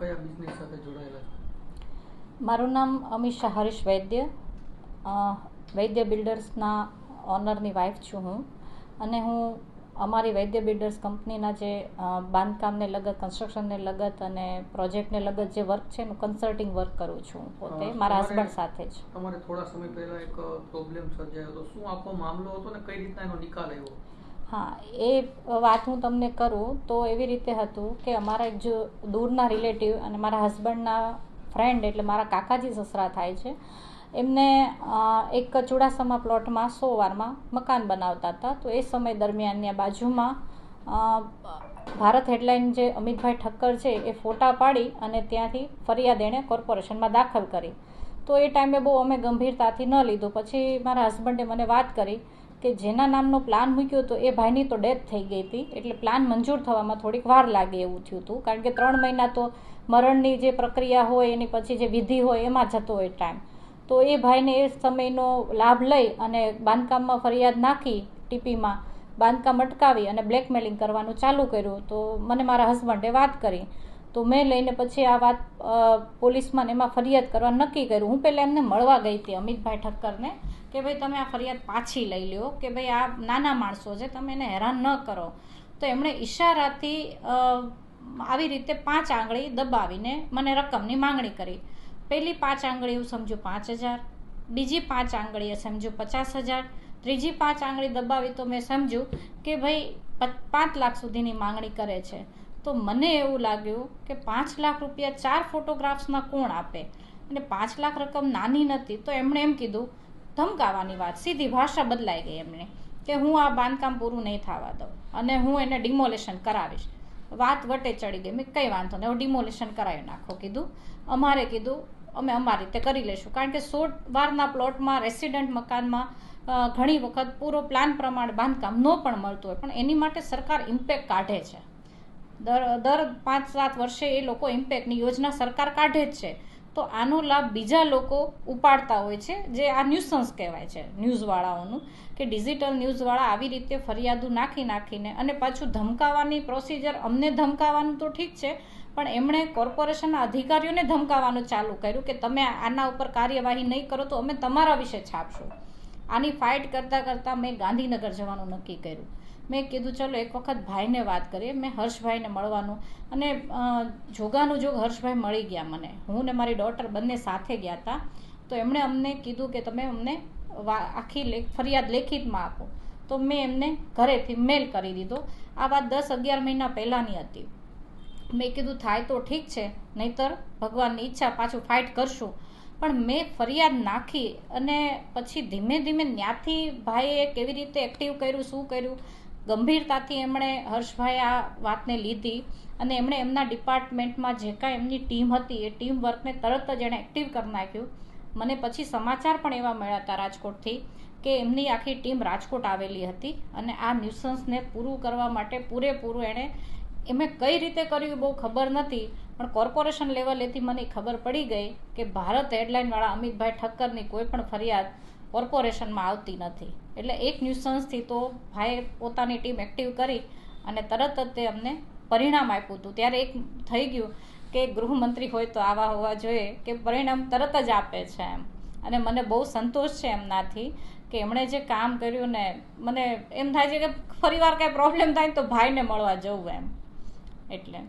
કયા બિઝનેસ સાથે જોડાયેલા છો? મારું નામ અમિશા હરીશ વૈદ્ય. વૈદ્ય બિલ્ડર્સના ઓનરની વાઇફ છું હું. અને હું અમારી વૈદ્ય બિલ્ડર્સ કંપનીના જે બાંધકામને લગત કન્સ્ટ્રક્શનને લગત અને પ્રોજેક્ટને લગત જે વર્ક છે એનું કન્સલ્ટિંગ વર્ક કરું છું હું પોતે. મારા હસબન્ડ સાથે જ. તમારે થોડા સમય પહેલા એક પ્રોબ્લેમ સર્જાયો હતો. શું આખો મામલો હતો ને કઈ રીતના એનો નિકાલ આવ્યો? હા, એ વાત હું તમને કરું તો એવી રીતે હતું કે અમારા એક જો દૂરના રિલેટિવ અને મારા હસબન્ડના ફ્રેન્ડ એટલે મારા કાકાજી સસરા થાય છે, એમને એક ચુડાસમા પ્લોટમાં સો વારમાં મકાન બનાવતા હતા. તો એ સમય દરમિયાન આ બાજુમાં ભારત હેડલાઇન જે અમિતભાઈ ઠક્કર છે એ ફોટા પાડી અને ત્યાંથી ફરિયાદ એણે કોર્પોરેશનમાં દાખલ કરી. તો એ ટાઈમે બહુ અમે ગંભીરતાથી ન લીધું. પછી મારા હસબન્ડે મને વાત કરી કે જેના નામનો પ્લાન મૂક્યો હતો એ ભાઈની તો ડેથ થઈ ગઈ હતી. એટલે પ્લાન મંજૂર થવામાં થોડીક વાર લાગે એવું થયું હતું. કારણ કે ત્રણ મહિના તો મરણની જે પ્રક્રિયા હોય, એની પછી જે વિધિ હોય, એમાં જતો હોય ટાઈમ તો એ ભાઈને એ સમયનો લાભ લઈ અને બાંધકામમાં ફરિયાદ નાખી ટીપીમાં, બાંધકામ અટકાવી અને બ્લેકમેલિંગ કરવાનું ચાલુ કર્યું. તો મને મારા હસબન્ડે વાત કરી. તો મેં લઈને પછી આ વાત પોલીસમાં એમાં ફરિયાદ કરવા નક્કી કર્યું. હું પહેલાં એમને મળવા ગઈ હતી અમિતભાઈ ઠક્કરને. કે ભાઈ તમે આ ફરિયાદ પાછી લઈ લ્યો કે ભાઈ આ નાના માણસો છે, તમે એને હેરાન ન કરો. તો એમણે ઈશારાથી આવી રીતે પાંચ આંગળી દબાવીને મને રકમની માંગણી કરી. પહેલી પાંચ આંગળી હું સમજુ પાંચ હજાર, બીજી પાંચ આંગળીએ સમજુ પચાસ હજાર, ત્રીજી પાંચ આંગળી દબાવી તો મેં સમજ્યું કે ભાઈ પાંચ લાખ સુધીની માંગણી કરે છે. તો મને એવું લાગ્યું કે પાંચ લાખ રૂપિયા ચાર ફોટોગ્રાફ્સના કોણ આપે? અને પાંચ લાખ રકમ નાની નથી, તો એમણે એમ કીધું ધમકાવાની વાત. સીધી ભાષા બદલાઈ ગઈ એમને કે હું આ બાંધકામ પૂરું નહીં થવા દઉં અને હું એને ડિમોલેશન કરાવીશ. વાત વટે ચડી ગઈ. મેં કંઈ વાંધો નહીં. હું ડિમોલેશન કરાવી નાખો, કીધું. અમારે કીધું, અમે અમારી રીતે કરી લઈશું. કારણ કે સો વારના પ્લોટમાં, રેસિડન્ટ મકાનમાં ઘણી વખત પૂરો પ્લાન પ્રમાણે બાંધકામ ન પણ મળતું હોય. પણ એની માટે સરકાર ઇમ્પેક્ટ કાઢે છે. દર દર પાંચ સાત વર્ષે એ લોકો ઇમ્પેક્ટની યોજના સરકાર કાઢે જ છે. તો આનો લાભ બીજા લોકો ઉપાડતા હોય છે, જે આ ન્યુસન્સ કહેવાય છે, ન્યૂઝવાળાઓનું, કે ડિજિટલ ન્યૂઝવાળા આવી રીતે ફરિયાદો નાખી નાખીને અને પાછું ધમકાવાની પ્રોસિજર અમને ધમકાવાનું તો ઠીક છે, પણ એમણે કોર્પોરેશનના અધિકારીઓને ધમકાવવાનું ચાલુ કર્યું કે તમે આના ઉપર કાર્યવાહી નહીં કરો તો અમે તમારા વિશે છાપશું. આની ફાઇટ કરતાં કરતાં મેં ગાંધીનગર જવાનું નક્કી કર્યું. મેં કીધું, ચલો, એક વખત ભાઈને વાત કરીએ. મેં હર્ષભાઈને મળવાનું અને જોગાનું જોગ હર્ષભાઈ મળી ગયા મને. હું ને મારી ડોટર બંને સાથે ગયા હતા તો એમણે અમને કીધું કે તમે અમને આખી લેખ, ફરિયાદ લેખિતમાં આપો. તો મેં એમને ઘરેથી મેલ કરી દીધો. આ વાત દસ અગિયાર મહિના પહેલાંની હતી. મેં કીધું, થાય તો ઠીક છે, નહીતર ભગવાનની ઈચ્છા પાછું ફાઇટ કરશું. પણ મેં ફરિયાદ નાખી અને પછી ધીમે ધીમે ત્યાંથી ભાઈએ કેવી રીતે એક્ટિવ કર્યું, શું કર્યું? ગંભીરતાથી એમણે હર્ષભાઈ આ વાતને લીધી અને એમણે એમના ડિપાર્ટમેન્ટમાં જે કાંઈ એમની ટીમ હતી, એ ટીમ વર્કને તરત જ એણે એક્ટિવ કરી નાખ્યું. મને પછી સમાચાર પણ એવા મળ્યા હતા રાજકોટથી કે એમની આખી ટીમ રાજકોટ આવેલી હતી અને આ ન્યુસન્સને પૂરું કરવા માટે પૂરેપૂરું એણે એમે કઈ રીતે કર્યું બહુ ખબર નથી, પણ કોર્પોરેશન લેવલેથી મને ખબર પડી ગઈ કે ભારત હેડલાઇનવાળા અમિતભાઈ ઠક્કરની કોઈ પણ ફરિયાદ કોર્પોરેશનમાં આવતી નથી. એટલે એક ન્યુસન્સથી તો ભાઈએ પોતાની ટીમ એક્ટિવ કરી અને તરત જ તે અમને પરિણામ આપ્યું હતું. ત્યારે એક થઈ ગયું કે ગૃહમંત્રી હોય તો આવા હોવા જોઈએ કે પરિણામ તરત જ આપે છે એમ. અને મને બહુ સંતોષ છે એમનાથી કે એમણે જે કામ કર્યું ને, મને એમ થાય છે કે ફરીવાર કાંઈ પ્રોબ્લેમ થાય તો ભાઈને મળવા જવું એમ. એટલે.